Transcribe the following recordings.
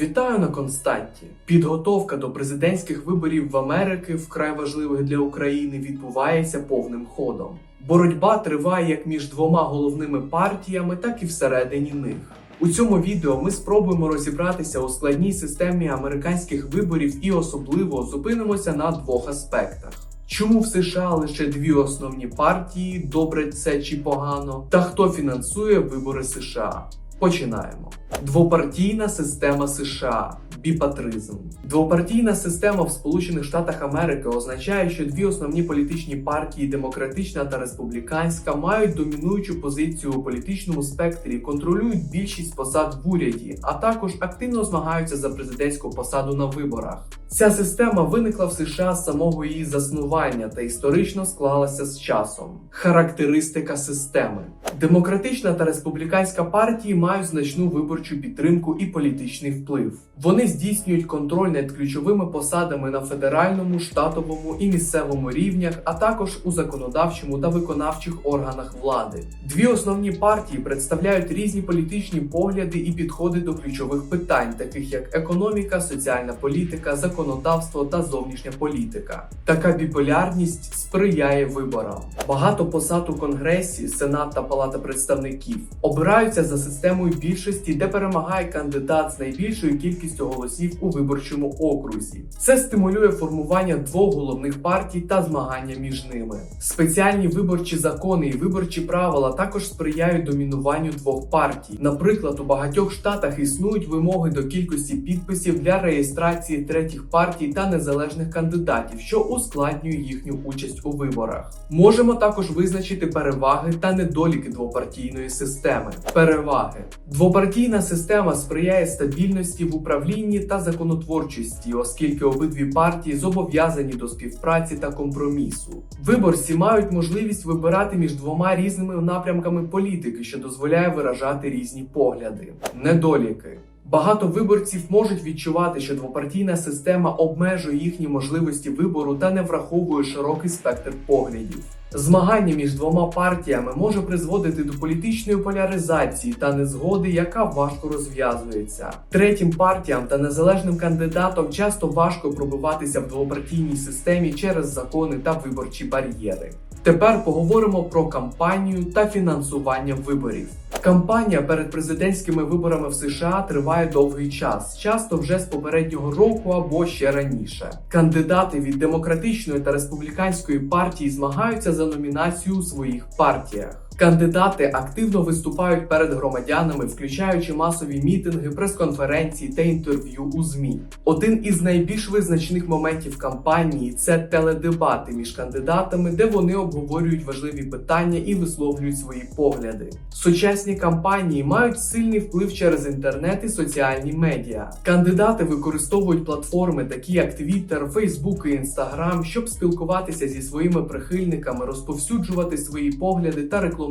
Вітаю на Константі. Підготовка до президентських виборів в Америки, вкрай важливих для України, відбувається повним ходом. Боротьба триває як між двома головними партіями, так і всередині них. У цьому відео ми спробуємо розібратися у складній системі американських виборів і особливо зупинимося на двох аспектах. Чому в США лише дві основні партії, добре це чи погано, та хто фінансує вибори США? Починаємо. Двопартійна система США. Біпатризм. Двопартійна система в Сполучених Штатах Америки означає, що дві основні політичні партії, демократична та республіканська, мають домінуючу позицію у політичному спектрі, контролюють більшість посад в уряді, а також активно змагаються за президентську посаду на виборах. Ця система виникла в США з самого її заснування та історично склалася з часом. Характеристика системи: демократична та республіканська партії мають значну виборчу підтримку і політичний вплив. Вони здійснюють контроль над ключовими посадами на федеральному, штатовому і місцевому рівнях, а також у законодавчому та виконавчих органах влади. Дві основні партії представляють різні політичні погляди і підходи до ключових питань, таких як економіка, соціальна політика, законодавство та зовнішня політика. Така біполярність сприяє виборам. Багато посад у Конгресі, Сенат та Палата представників обираються за системою більшості, де перемагає кандидат з найбільшою кількістю голосів у виборчому окрузі. Це стимулює формування двох головних партій та змагання між ними. Спеціальні виборчі закони і виборчі правила також сприяють домінуванню двох партій. Наприклад, у багатьох штатах існують вимоги до кількості підписів для реєстрації третіх партій та незалежних кандидатів, що ускладнює їхню участь у виборах. Можемо також визначити переваги та недоліки двопартійної системи. Переваги двопартійна система сприяє стабільності в управлінні та законотворчості, оскільки обидві партії зобов'язані до співпраці та компромісу. Виборці мають можливість вибирати між двома різними напрямками політики, що дозволяє виражати різні погляди. Недоліки. Багато виборців можуть відчувати, що двопартійна система обмежує їхні можливості вибору та не враховує широкий спектр поглядів. Змагання між двома партіями може призводити до політичної поляризації та незгоди, яка важко розв'язується. Третім партіям та незалежним кандидатам часто важко пробиватися в двопартійній системі через закони та виборчі бар'єри. Тепер поговоримо про кампанію та фінансування виборів. Кампанія перед президентськими виборами в США триває довгий час, часто вже з попереднього року або ще раніше. Кандидати від демократичної та республіканської партії змагаються за номінацію у своїх партіях. Кандидати активно виступають перед громадянами, включаючи масові мітинги, прес-конференції та інтерв'ю у ЗМІ. Один із найбільш визначних моментів кампанії це теледебати між кандидатами, де вони обговорюють важливі питання і висловлюють свої погляди. Сучасні кампанії мають сильний вплив через інтернет і соціальні медіа. Кандидати використовують платформи, такі як Twitter, Facebook і Instagram, щоб спілкуватися зі своїми прихильниками, розповсюджувати свої погляди та рекламувати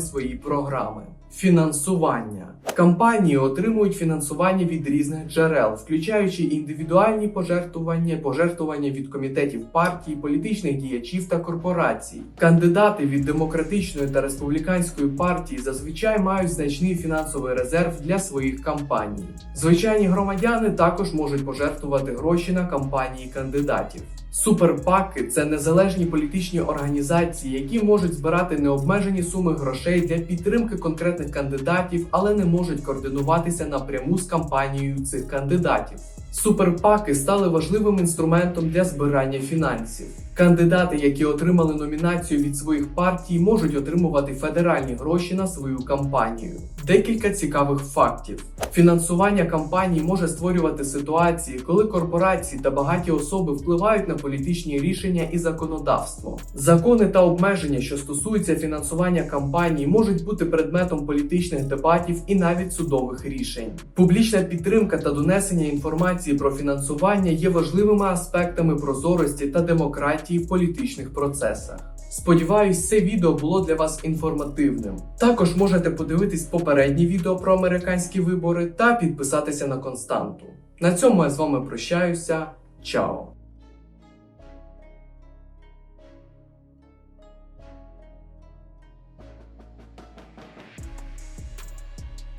свої програми. Фінансування кампанії отримують фінансування від різних джерел, включаючи індивідуальні пожертвування, пожертвування від комітетів партій, політичних діячів та корпорацій. Кандидати від демократичної та республіканської партії зазвичай мають значний фінансовий резерв для своїх кампаній. Звичайні громадяни також можуть пожертвувати гроші на кампанії кандидатів. Суперпаки це незалежні політичні організації, які можуть збирати необмежені суми грошей для підтримки конкретних кандидатів, але не можуть координуватися напряму з кампанією цих кандидатів. Суперпаки стали важливим інструментом для збирання фінансів. Кандидати, які отримали номінацію від своїх партій, можуть отримувати федеральні гроші на свою кампанію. Декілька цікавих фактів: фінансування кампаній може створювати ситуації, коли корпорації та багаті особи впливають на політичні рішення і законодавство. Закони та обмеження, що стосуються фінансування кампаній, можуть бути предметом політичних дебатів і навіть судових рішень. Публічна підтримка та донесення інформації про фінансування є важливими аспектами прозорості та демократії в політичних процесах. Сподіваюсь, це відео було для вас інформативним. Також можете подивитись попередні відео про американські вибори та підписатися на константу. На цьому я з вами прощаюся. Чао!